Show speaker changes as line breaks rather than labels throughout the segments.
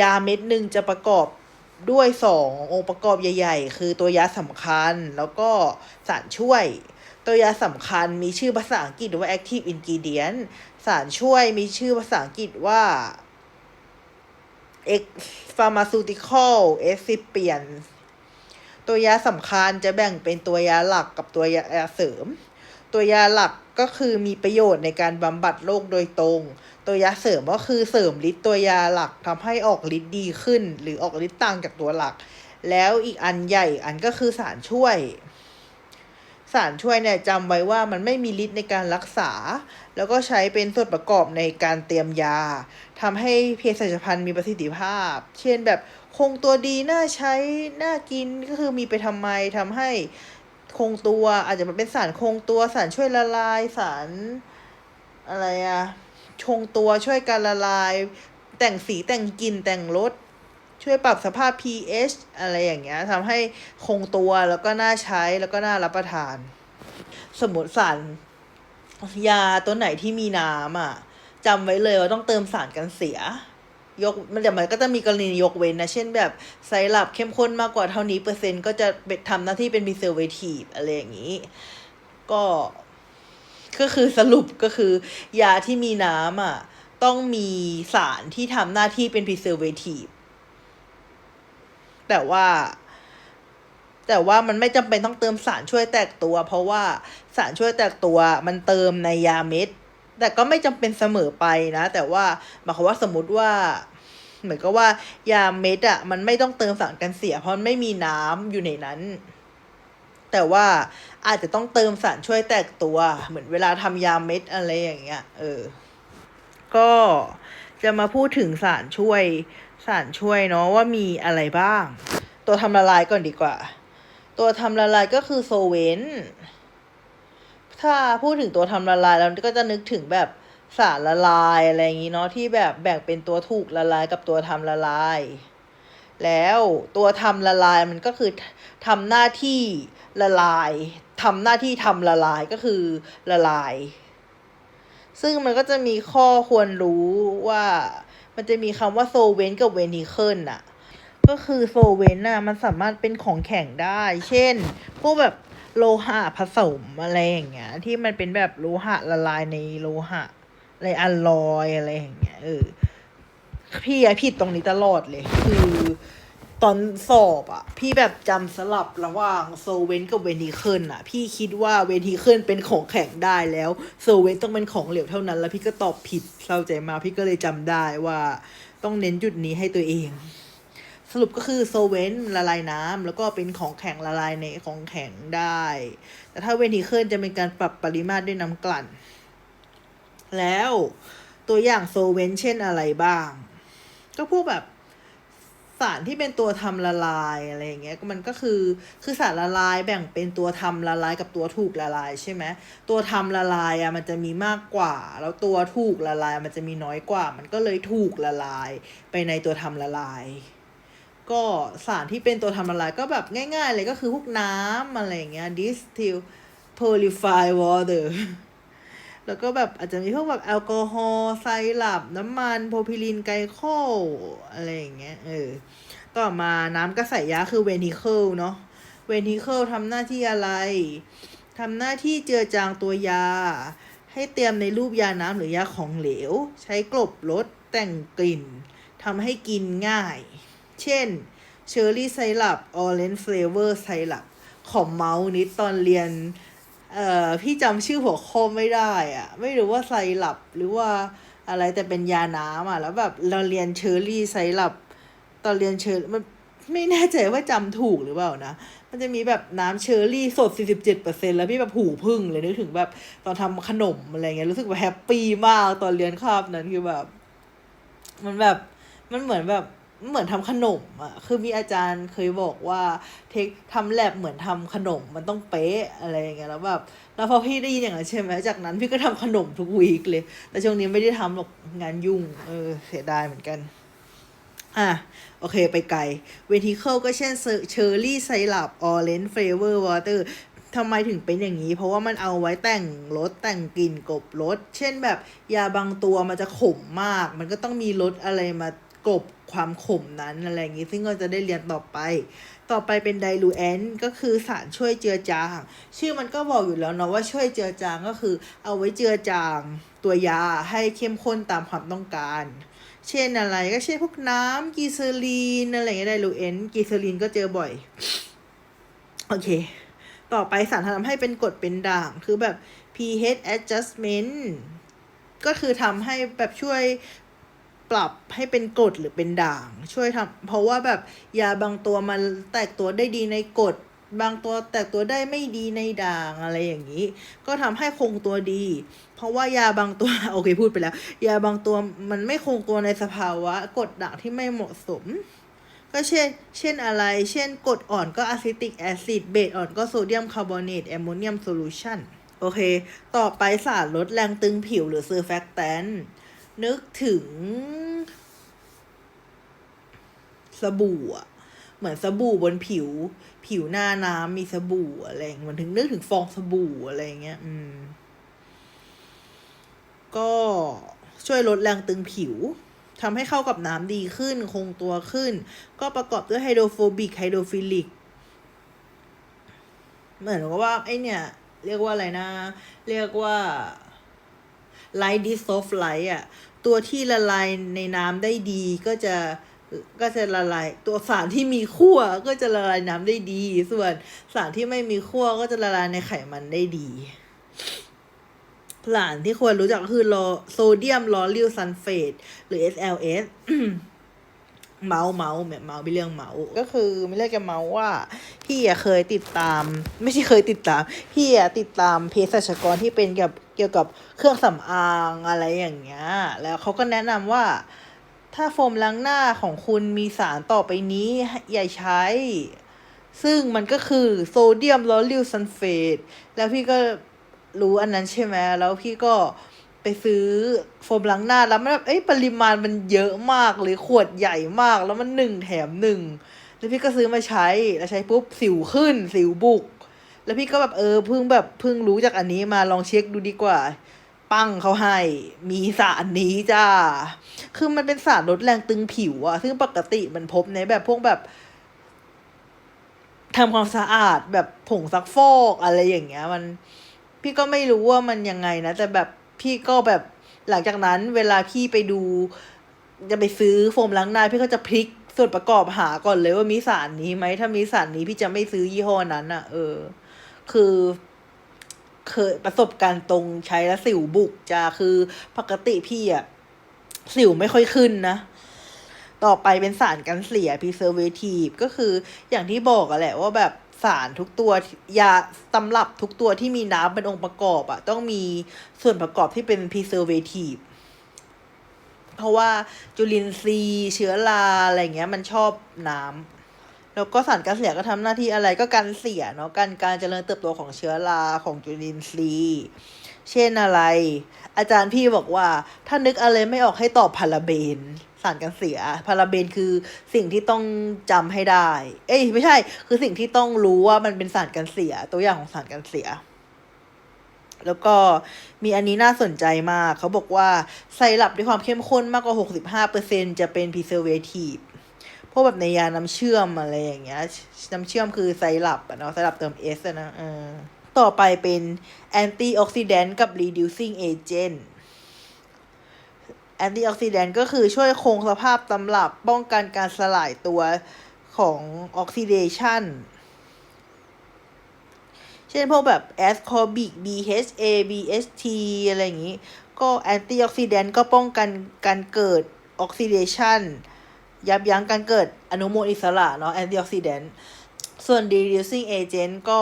ยาเม็ดหนึ่งจะประกอบด้วยสององค์ประกอบใหญ่ ๆ คือตัวยาสำคัญแล้วก็สารช่วย ตัวยาสำคัญมีชื่อภาษาอังกฤษว่า active ingredient สารช่วยมีชื่อภาษาอังกฤษว่า ex pharmaceutical excipient ตัวยาสำคัญจะแบ่งเป็นตัวยาหลักกับตัวยาเสริม ตัวยาหลัก ก็คือมีประโยชน์ในการบำบัดโรคโดยตรง ตัวยาเสริมก็คือเสริมฤทธิ์ตัวยาหลักทำให้ออกฤทธิ์ดีขึ้น หรือออกฤทธิ์ต่างจากตัวหลัก แล้วอีกอันใหญ่อันก็คือสารช่วย สารช่วยเนี่ยจำไว้ว่ามันไม่มีฤทธิ์ในการรักษา แล้วก็ใช้เป็นส่วนประกอบในการเตรียมยาทำให้เภสัชภัณฑ์มีประสิทธิภาพ เช่นแบบคงตัวดีน่าใช้น่ากินก็คือมีไปทำไมทำให้ คงตัว อาจจะเป็นสารคงตัวสารช่วยละลายสารอะไรอะชงตัวช่วยการละลาย แต่งสีแต่งกลิ่นแต่งรสช่วยปรับสภาพ pH อะไรอย่างเงี้ยทำให้คงตัวแล้วก็น่าใช้แล้วก็น่ารับประทาน สมมติสารยาตัวไหนที่มีน้ำอะจำไว้เลยว่าต้องเติมสารกันเสีย ยกมันแต่มันก็จะมีกรณียกเว้นนะ เช่นแบบไซรัปเข้มข้นมากกว่าเท่านี้เปอร์เซ็นต์ก็จะเป็นทำหน้าที่เป็นมิเซอร์เวทีฟอะไรอย่างนี้ ก็ก็คือสรุปก็คือยาที่มีน้ำอะ ต้องมีสารที่ทำหน้าที่เป็น preservative แต่ว่า แต่ว่ามันไม่จำเป็นต้องเติมสารช่วยแตกตัว เพราะว่าสารช่วยแตกตัวมันเติมในยาเม็ด แต่ก็ไม่จำเป็นเสมอไปนะ แต่ว่าหมายความว่าสมมติว่า เหมือนกับว่ายาเม็ดอะมันไม่ต้องเติมสารกันเสีย เพราะมันไม่มีน้ำอยู่ในนั้น แต่ว่าอาจจะต้องเติมสารช่วยแตกตัว เหมือนเวลาทำยาเม็ดอะไรอย่างเงี้ย เออ ก็จะมาพูดถึงสารช่วย สารช่วยเนาะว่ามีอะไรบ้าง ตัวทำละลายก่อนดีกว่า ตัวทำละลายก็คือโซเวน ถ้าพูดถึงตัวทำละลายเราก็จะนึกถึงแบบสารละลายอะไรอย่างนี้เนาะที่แบบแบ่งเป็นตัวถูกละลายกับตัวทำละลาย แล้วตัวทำละลายมันก็คือทำหน้าที่ละลายทำหน้าที่ทำละลายก็คือละลาย ซึ่งมันก็จะมีข้อควรรู้ว่ามันจะมีคำว่าโซเวนกับเวนิเคิลน่ะก็คือโซเวนน่ะมันสามารถเป็นของแข็งได้ เช่นพวกแบบ โลหะผสมอะไรอย่างเงี้ย ที่มันเป็นแบบโลหะละลายในโลหะอะไรอัลลอยอะไรอย่างเงี้ยเออพี่อะผิดตรงนี้ตลอดเลย คือตอนสอบอะพี่แบบจำสลับระหว่างโซเวนกับเวนิเคิลอะพี่คิดว่าเวนิเคิลเป็นของแข็งได้แล้วโซเวนต้องเป็นของเหลวเท่านั้น แล้วพี่ก็ตอบผิดเศร้าใจมาพี่ก็เลยจำได้ว่าต้องเน้นจุดนี้ให้ตัวเอง สรุปก็คือโซเวนละลายน้ำแล้วก็เป็นของแข็งละลายในของแข็งได้ แต่ถ้าเวนิเคิลจะเป็นการปรับปริมาตรด้วยน้ำกลั่น แล้วตัวอย่างโซเวนเช่นอะไรบ้าง ก็พวกแบบสารที่เป็นตัวทำละลายอะไรอย่างเงี้ยมันก็คือคือสารละลายแบ่งเป็นตัวทำละลายกับตัวถูกละลายใช่ไหมตัวทำละลายอะมันจะมีมากกว่า แล้วตัวถูกละลายมันจะมีน้อยกว่า มันก็เลยถูกละลายไปในตัวทำละลาย ก็สารที่เป็นตัวทำละลายก็แบบง่ายๆเลยก็คือพวกน้ำอะไรอย่างเงี้ย distill purify water แล้วก็แบบอาจจะมีพวกแบบแอลกอฮอล์ไซรัปน้ำมันโพรพิลีนไกลโคลอะไรอย่างเงี้ยเออต่อมาน้ำกระใสยาคือเวนิเคิลเนาะเวนิเคิลทำหน้าที่อะไรทำหน้าที่เจือจางตัวยา ให้เตรียมในรูปยาน้ำหรือยาของเหลว ใช้กลบรสแต่งกลิ่นทำให้กินง่าย เช่นเชอร์รี่ไซรัปออเรนจ์เฟลเวอร์ไซรัปของเมาส์นิดตอนเรียน เอ่อ พี่จำชื่อหัวข้อไม่ได้อะไม่รู้ว่าไซรัปหรือว่าอะไรแต่เป็นยาน้ำอะ แล้วแบบเราเรียนเชอร์รี่ไซรัปตอนเรียนเชอร์มันไม่แน่ใจว่าจำถูกหรือเปล่านะ มันจะมีแบบน้ำเชอร์รี่สด 47%แล้วพี่แบบหูพึ่งเลยนึกถึงแบบตอนทำขนมอะไรเงี้ยรู้สึกแบบแฮปปี้มากตอนเรียนคาบนั้นคือแบบ มันแบบมันเหมือนแบบ เหมือนทำขนมอะ คือมีอาจารย์เคยบอกว่าเทคทำแลบเหมือนทำขนมมันต้องเป๊ะอะไรอย่างเงี้ยแล้วแบบแล้วพอพี่ได้ยินอย่างนั้นใช่ไหมจากนั้นพี่ก็ทำขนมทุกวีคเลย แต่ช่วงนี้ไม่ได้ทำหรอกงานยุ่ง เออเสียดายเหมือนกัน อะ โอเคไปไกลเวทีเคิลก็เช่นเชอร์รี่ไซรัปออเรนจ์เฟเวอร์วอเตอร์ทำไมถึงเป็นอย่างนี้ เพราะว่ามันเอาไว้แต่งรสแต่งกลิ่นกบรสเช่นแบบยาบางตัวมันจะขมมาก มันก็ต้องมีรสอะไรมา กลบความขมนั้นอะไรอย่างนี้ ซึ่งก็จะได้เรียนต่อไป ต่อไปเป็นไดลูแอนก็คือสารช่วยเจือจาง ชื่อมันก็บอกอยู่แล้วเนาะว่าช่วยเจือจางก็คือ เอาไว้เจือจางตัวยาให้เข้มข้นตามความต้องการ เช่นอะไรก็เช่นพวกน้ำกีเซอรีนอะไรอย่างเงี้ยไดลูแอนกีเซอรีนก็เจอบ่อย โอเค ต่อไปสารทำให้เป็นกรดเป็นด่าง คือแบบ pH adjustment ก็คือทำให้แบบช่วย ปรับให้เป็นกรดหรือเป็นด่าง ช่วยทำเพราะว่าแบบยาบางตัวมันแตกตัวได้ดีในกรดบางตัวแตกตัวได้ไม่ดีในด่างอะไรอย่างนี้ ก็ทำให้คงตัวดี เพราะว่ายาบางตัวโอเคพูดไปแล้ว ยาบางตัวมันไม่คงตัวในสภาวะกรดด่างที่ไม่เหมาะสม ก็เช่น เช่นอะไร เช่นกรดอ่อนก็อะซิติกแอซิดเบสอ่อนก็โซเดียมคาร์บอเนตแอมโมเนียมโซลูชันโอเค ต่อไปสารลดแรงตึงผิวหรือเซอร์แฟกแตน นึกถึง สบู่อะเหมือนสบู่บนผิว ผิวหน้าน้ำมีสบู่อะไรอย่างเงี้ยเหมือนถึงนึกถึงฟองสบู่อะไรอย่างเงี้ย อืม ก็ช่วยลดแรงตึงผิวทำให้เข้ากับน้ำดีขึ้น คงตัวขึ้น ก็ประกอบด้วยไฮโดรโฟบิกไฮโดรฟิลิก เหมือนกับว่าไอเนี่ย เรียกว่าอะไรนะ เรียกว่า ไลท์ดิซอฟไลท์อะตัวที่ละลายในน้ำได้ดีก็จะก็จะละลายตัวสารที่มีขั้วก็จะละลายน้ำได้ดี ส่วนสารที่ไม่มีขั้วก็จะละลายในไขมันได้ดีสารที่ควรรู้จักก็คือโลโซเดียมลอริลซัลเฟตหรือ SLS เมาส์เมาส์แบบเมาส์ไม่เรื่องเมาส์ก็คือไม่เรียกจะเมาส์ว่า พี่อะเคยติดตาม ไม่ใช่เคยติดตาม พี่อะติดตามเภสัชกรที่เป็นเกี่ยวกับเกี่ยวกับเครื่องสำอางอะไรอย่างเงี้ยแล้วเขาก็แนะนำว่า ถ้าโฟมล้างหน้าของคุณมีสารต่อไปนี้อย่าใช้ ซึ่งมันก็คือโซเดียมลอริลซัลเฟตแล้วพี่ก็รู้อันนั้นใช่ไหมแล้วพี่ก็ ซื้อโฟมล้างหน้าแล้วมันแบบเอ้ยปริมาณมันเยอะมากเลยขวดใหญ่มากแล้วมันหนึ่งแถมหนึ่งแล้วพี่ก็ซื้อมาใช้แล้วใช้ปุ๊บสิวขึ้น สิวบุก แล้วพี่ก็แบบเออเพิ่งแบบเพิ่งรู้จากอันนี้มาลองเช็คดูดีกว่า ปั้งเขาให้ มีสารนี้จ้า คือมันเป็นสารลดแรงตึงผิวอะซึ่งปกติมันพบในแบบพวกแบบทำความสะอาดแบบผงซักฟอกอะไรอย่างเงี้ย มัน พี่ก็ไม่รู้ว่ามันยังไงนะ แต่แบบ พี่ก็แบบหลังจากนั้นเวลาพี่ไปดู จะไปซื้อโฟมล้างหน้าพี่ก็จะพลิกส่วนประกอบหาก่อนเลยว่ามีสารนี้ไหมถ้ามีสารนี้พี่จะไม่ซื้อยี่ห้อนั้นอะเออ คือเคยประสบการณ์ตรงใช้แล้วสิวบุกจ้าคือปกติพี่อะสิวไม่ค่อยขึ้นนะ ต่อไปเป็นสารกันเสีย preservative ก็คืออย่างที่บอกอะแหละว่าแบบ สารทุกตัวยาตำรับทุกตัวที่มีน้ำเป็นองค์ประกอบอะต้องมีส่วนประกอบที่เป็น preservative เพราะว่าจุลินทรีย์ เชื้อราอะไรเงี้ย มันชอบน้ำแล้วก็สารกันเสียก็ทำหน้าที่อะไรก็กันเสียเนาะกันการเจริญเติบโตของเชื้อราของจุลินทรีย์เช่นอะไร อาจารย์พี่บอกว่า ถ้านึกอะไรไม่ออกให้ตอบพาราเบน สารกันเสีย พาราเบนคือสิ่งที่ต้องจำให้ได้ เอ้ยไม่ใช่ คือสิ่งที่ต้องรู้ว่ามันเป็นสารกันเสีย ตัวอย่างของสารกันเสีย แล้วก็มีอันนี้น่าสนใจมาก เขาบอกว่าไซรัปด้วยความเข้มข้นมากกว่า 65%จะเป็น preservative พวกแบบในยาน้ำเชื่อมอะไรอย่างเงี้ย น้ำเชื่อมคือไซรัปอะเนาะไซรัปเติม S อะนะเออต่อไปเป็น antioxidant กับ reducing agent antioxidant ก็คือช่วยคงสภาพตำรับป้องกันการสลายตัวของ oxidation เช่นพวกแบบ ascorbic BHA BHT อะไรอย่างนี้ ก็ antioxidant ก็ป้องกันการเกิด oxidation ยับยั้งการเกิดอนุมูลอิสระเนาะ antioxidant ส่วน reducing agent ก็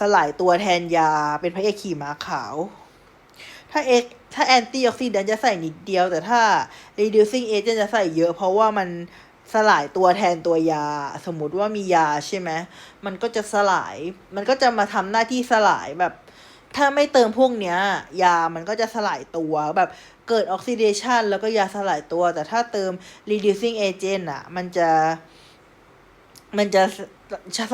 สลายตัวแทนยาเป็นพระเอกขี่ม้าขาว ถ้าเอกถ้า antioxidant จะใส่นิดเดียว แต่ถ้า reducing agent จะใส่เยอะเพราะว่ามันสลายตัวแทนตัวยา สมมติว่ามียาใช่ไหมมันก็จะสลาย มันก็จะมาทำหน้าที่สลายแบบ ถ้าไม่เติมพวกเนี้ย ยามันก็จะสลายตัวแบบเกิดออกซิเดชันแล้วก็ยาสลายตัว แต่ถ้าเติม reducing agent อะมันจะ มันจะ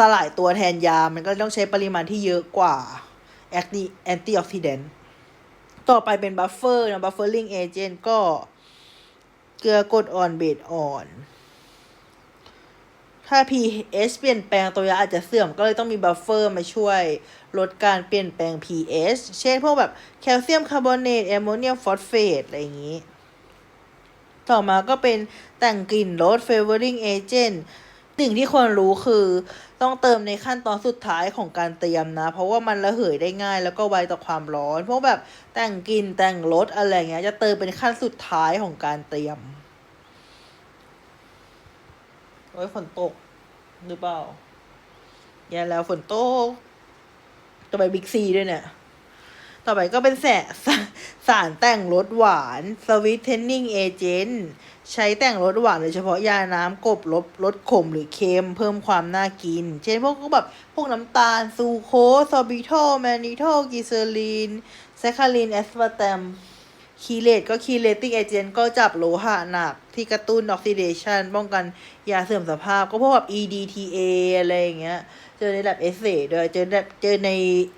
สลายตัวแทนยา มันก็ต้องใช้ปริมาณที่เยอะกว่า anti antioxidant ต่อไปเป็น buffer นะ buffering agent ก็เกลือกรดอ่อนเบสอ่อน ถ้า pH เปลี่ยนแปลงตัวยาอาจจะเสื่อมก็เลยต้องมีบัฟเฟอร์มาช่วยลดการเปลี่ยนแปลง pH เช่นพวกแบบแคลเซียมคาร์บอเนตแอมโมเนียมฟอสเฟตอะไรอย่างนี้ ต่อมาก็เป็นแต่งกลิ่นรส flavoring agent สิ่งที่ควรรู้คือ ต้องเติมในขั้นตอนสุดท้ายของการเตรียมนะ เพราะว่ามันระเหยได้ง่ายแล้วก็ไวต่อความร้อนพวกแบบแต่งกลิ่นแต่งรสอะไรเงี้ย จะเติมเป็นขั้นสุดท้ายของการเตรียมโอ้ยฝนตกหรือเปล่าแย่แล้วฝนตกต่อไปบิ๊กซีด้วยเนี่ย ต่อไปก็เป็นแสสสารแต่งรสหวาน sweetening agent ใช้แต่งรสหวานโดยเฉพาะยาน้ำกบลบรสขมหรือเค็มเพิ่มความน่ากิน เช่นพวกก็แบบพวกน้ำตาล ซูโคสซอบิโทแมนิโทกิเซอรีนแซคคารินแอสปาร์ตมคีเลตก็คีเลติ้งเอเจนต์ก็จับโลหะหนัก ที่กระตุ้นออกซิเดชันป้องกันยาเสื่อมสภาพ ก็พวกแบบ EDTA อะไรอย่างเงี้ย เจอในแลบเอเซด้วยเจอในเจอใน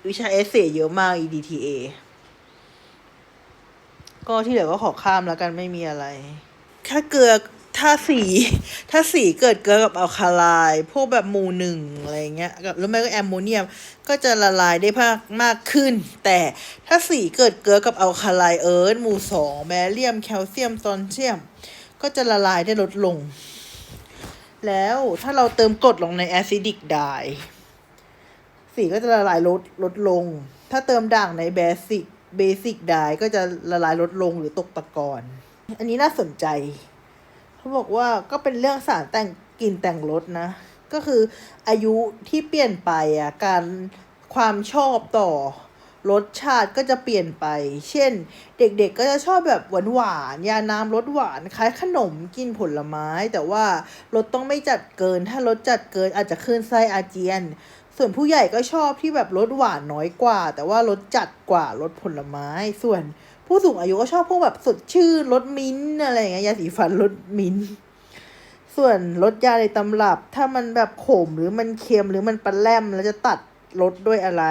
วิชาเอเซ่เยอะมาก EDTA ก็ที่เหลือก็ขอข้ามแล้วกันไม่มีอะไร ถ้าเกลือถ้าสีถ้าสีเกิดเกลือกับอัลคาไลพวกแบบมูหนึ่งอะไรเงี้ยกับหรือไม่ก็แอมโมเนียม ก็จะละลายได้มากมากขึ้น แต่ถ้าสีเกิดเกลือกับอัลคาไลเอิร์ธมูสองแบเรียม แคลเซียมซอนเซียม ก็จะละลายได้ลดลง แล้วถ้าเราเติมกรดลงในแอซิดิกไดสีก็จะละลายลดลดลง ถ้าเติมด่างในเบสิกเบสิกไดก็จะละลายลดลงหรือตกตะกอน อันนี้น่าสนใจ เขาบอกว่าก็เป็นเรื่องสารแต่งกลิ่นแต่งรสนะ ก็คืออายุที่เปลี่ยนไปอะการความชอบต่อ รสชาติก็จะเปลี่ยนไป เช่น เด็กๆก็จะชอบแบบหวานๆ ยาน้ำรสหวานคล้ายขนมกินผลไม้ แต่ว่ารสต้องไม่จัดเกิน ถ้ารสจัดเกินอาจจะขึ้นไส้อาเจียน ส่วนผู้ใหญ่ก็ชอบที่แบบรสหวานน้อยกว่า แต่ว่ารสจัดกว่ารสผลไม้ ส่วนผู้สูงอายุก็ชอบพวกแบบสดชื่นรสมิ้นอะไรอย่างเงี้ยยาสีฟันรสมิ้นส่วนรสยาในตำรับถ้ามันแบบขมหรือมันเค็มหรือมันปลาแรมแล้วจะตัดรสด้วยอะไร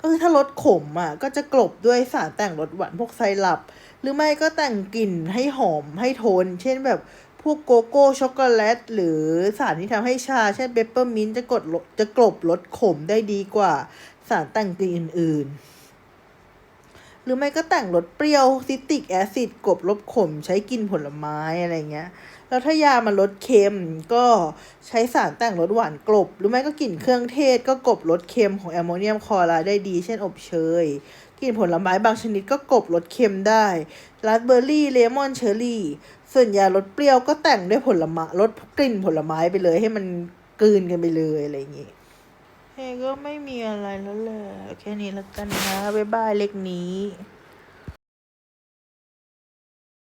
ก็คือถ้ารสขมอะก็จะกลบด้วยสารแต่งรสหวานพวกไซรัปหรือไม่ก็แต่งกลิ่นให้หอมให้โทน เช่นแบบพวกโกโก้ช็อกโกแลต หรือสารที่ทำให้ชา เช่นเปปเปอร์มินต์จะกดจะกลบรสขมได้ดีกว่า สารแต่งกลิ่นอื่นๆ หรือไม่ก็แต่งรสเปรี้ยวซิตริกแอซิดกลบรสขมใช้กินผลไม้อะไรเงี้ย แล้วถ้ายามันลดเค็มก็ใช้สารแต่งรสหวานกลบ หรือไม่ก็กลิ่นเครื่องเทศก็กลบรสเค็มของแอมโมเนียมคลอไรด์ได้ดี เช่นอบเชยกลิ่นผลไม้บางชนิดก็กลบรสเค็มได้ราสเบอร์รี่เลมอนเชอร์รี่ ส่วนยารสเปรี้ยวก็แต่งด้วยผลไม้รสกลิ่นผลไม้ไปเลย ให้มันกลืนกันไปเลยอะไรอย่างงี้เฮก็ไม่มีอะไรแล้วแหละแค่นี้แล้วกันนะ บ๊ายบายเล็กนี้